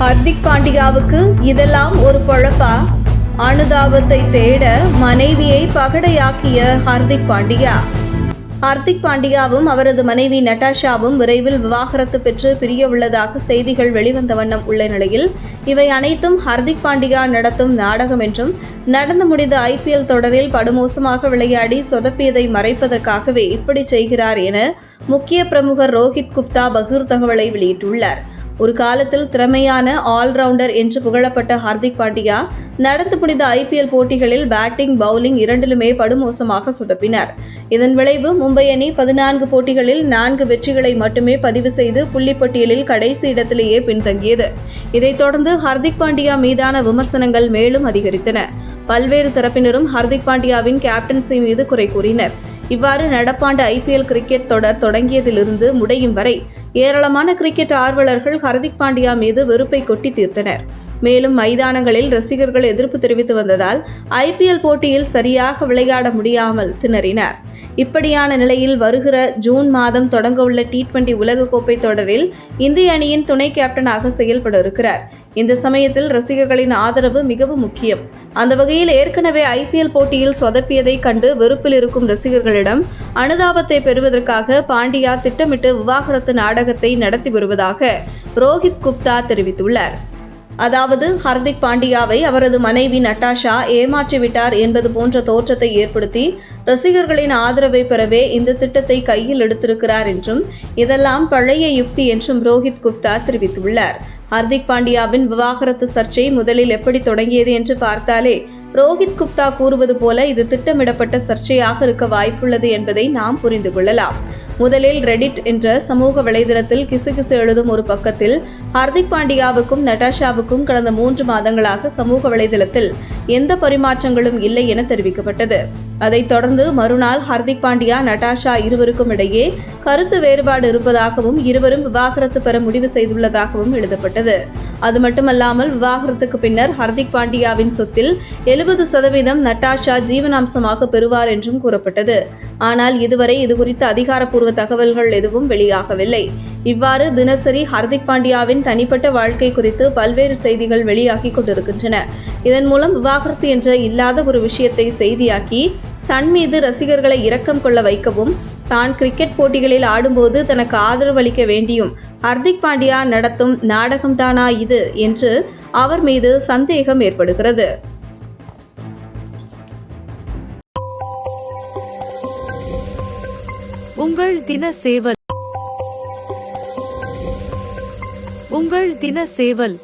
ஹர்திக் பாண்டியாவுக்கு இதெல்லாம் ஒரு பொழப்பா அனுதாபத்தை தேட மனைவியை பகடையாக்கிய ஹர்திக் பாண்டியா. ஹர்திக் பாண்டியாவும் அவரது மனைவி நட்டாஷாவும் விரைவில் விவாகரத்து பெற்று பிரிய உள்ளதாக செய்திகள் வெளிவந்த வண்ணம் உள்ள நிலையில் இவை அனைத்தும் ஹர்திக் பாண்டியா நடத்தும் நாடகம் என்றும் நடந்து முடிந்த ஐபிஎல் தொடரில் படுமோசமாக விளையாடி சொதப்பியதை மறைப்பதற்காகவே இப்படி செய்கிறார் என முக்கிய பிரமுகர் ரோஹித் குப்தா பகீர் தகவலை வெளியிட்டுள்ளார். ஒரு காலத்தில் திறமையான ஆல்ரவுண்டர் என்று புகழப்பட்ட ஹார்திக் பாண்டியா நடந்து முடிந்த ஐபிஎல் போட்டிகளில் பேட்டிங் பவுலிங் இரண்டிலுமே படுமோசமாக சொதப்பினார். இதன் விளைவு மும்பை அணி பதினான்கு போட்டிகளில் நான்கு வெற்றிகளை மட்டுமே பதிவு செய்து புள்ளிப்பட்டியலில் கடைசி இடத்திலேயே பின்தங்கியது. இதைத் தொடர்ந்து ஹர்திக் பாண்டியா மீதான விமர்சனங்கள் மேலும் அதிகரித்தன. பல்வேறு தரப்பினரும் ஹர்திக் பாண்டியாவின் கேப்டன்சி மீது குறை கூறினர். இவ்வாறு நடப்பாண்டு ஐபிஎல் கிரிக்கெட் தொடர் தொடங்கியதிலிருந்து முடியும் வரை ஏராளமான கிரிக்கெட் ஆர்வலர்கள் ஹர்திக் பாண்டியா மீது வெறுப்பை கொட்டி தீர்த்தனர். மேலும் மைதானங்களில் ரசிகர்கள் எதிர்ப்பு தெரிவித்து வந்ததால் ஐபிஎல் போட்டியில் சரியாக விளையாட முடியாமல் திணறினர். இப்படியான நிலையில் வருகிற ஜூன் மாதம் தொடங்க உள்ள டி டுவெண்டி உலகக்கோப்பை தொடரில் இந்திய அணியின் துணை கேப்டனாக செயல்பட இருக்கிறார் இந்த சமயத்தில் ரசிகர்களின் ஆதரவு மிகவும் முக்கியம். அந்த வகையில் ஏற்கனவே ஐபிஎல் போட்டியில் சொதப்பியதை கண்டு வெறுப்பில் இருக்கும் ரசிகர்களிடம் அனுதாபத்தை பெறுவதற்காக பாண்டியா திட்டமிட்டு விவாகரத்து நாடகத்தை நடத்தி வருவதாக ரோஹித் குப்தா தெரிவித்துள்ளார். அதாவது ஹர்திக் பாண்டியாவை அவரது மனைவி நட்டாஷா ஏமாற்றிவிட்டார் என்பது போன்ற தோற்றத்தை ஏற்படுத்தி ரசிகர்களின் ஆதரவை பெறவே இந்த திட்டத்தை கையில் எடுத்திருக்கிறார் என்றும் இதெல்லாம் பழைய யுக்தி என்றும் ரோஹித் குப்தா தெரிவித்துள்ளார். ஹர்திக் பாண்டியாவின் விவாகரத்து சர்ச்சை முதலில் எப்படி தொடங்கியது என்று பார்த்தாலே ரோஹித் குப்தா கூறுவது போல இது திட்டமிடப்பட்ட சர்ச்சையாக இருக்க வாய்ப்புள்ளது என்பதை நாம் புரிந்து கொள்ளலாம். முதலில் ரெடிட் என்ற சமூக வலைதளத்தில் கிசுகிசு எழுதும் ஒரு பக்கத்தில் ஹர்திக் பாண்டியாவுக்கும் நட்டாஷாவுக்கும் கடந்த மூன்று மாதங்களாக சமூக வலைதளத்தில் எந்த பரிமாற்றங்களும் இல்லை என தெரிவிக்கப்பட்டது. அதைத் தொடர்ந்து மறுநாள் ஹர்திக் பாண்டியா நட்டாஷா இருவருக்கும் இடையே கருத்து வேறுபாடு இருப்பதாகவும் இருவரும் விவாகரத்து பெற முடிவு செய்துள்ளதாகவும் எழுதப்பட்டது. அது மட்டுமல்லாமல் விவாகரத்துக்கு பின்னர் ஹர்திக் பாண்டியாவின் சொத்தில் எழுபது சதவீதம் நட்டாஷா ஜீவனாம்சமாக பெறுவார் என்றும் கூறப்பட்டது. ஆனால் இதுவரை இதுகுறித்த அதிகாரப்பூர்வ தகவல்கள் எதுவும் வெளியாகவில்லை. இவ்வாறு தினசரி ஹர்திக் பாண்டியாவின் தனிப்பட்ட வாழ்க்கை குறித்து பல்வேறு செய்திகள் வெளியாகி கொண்டிருக்கின்றன. இதன் மூலம் விவாகரத்து என்ற இல்லாத ஒரு விஷயத்தை செய்தியாக்கி தன் மீது ரசிகர்களை இரக்கம் கொள்ள வைக்கவும் தான் கிரிக்கெட் போட்டிகளில் ஆடும்போது தனக்கு ஆதரவளிக்க வேண்டியும் ஹர்திக் பாண்டியா நடத்தும் நாடகம்தானா இது என்று அவர் மீது சந்தேகம் ஏற்படுகிறது. உங்கள் தின சேவல். உங்கள் தின சேவல்.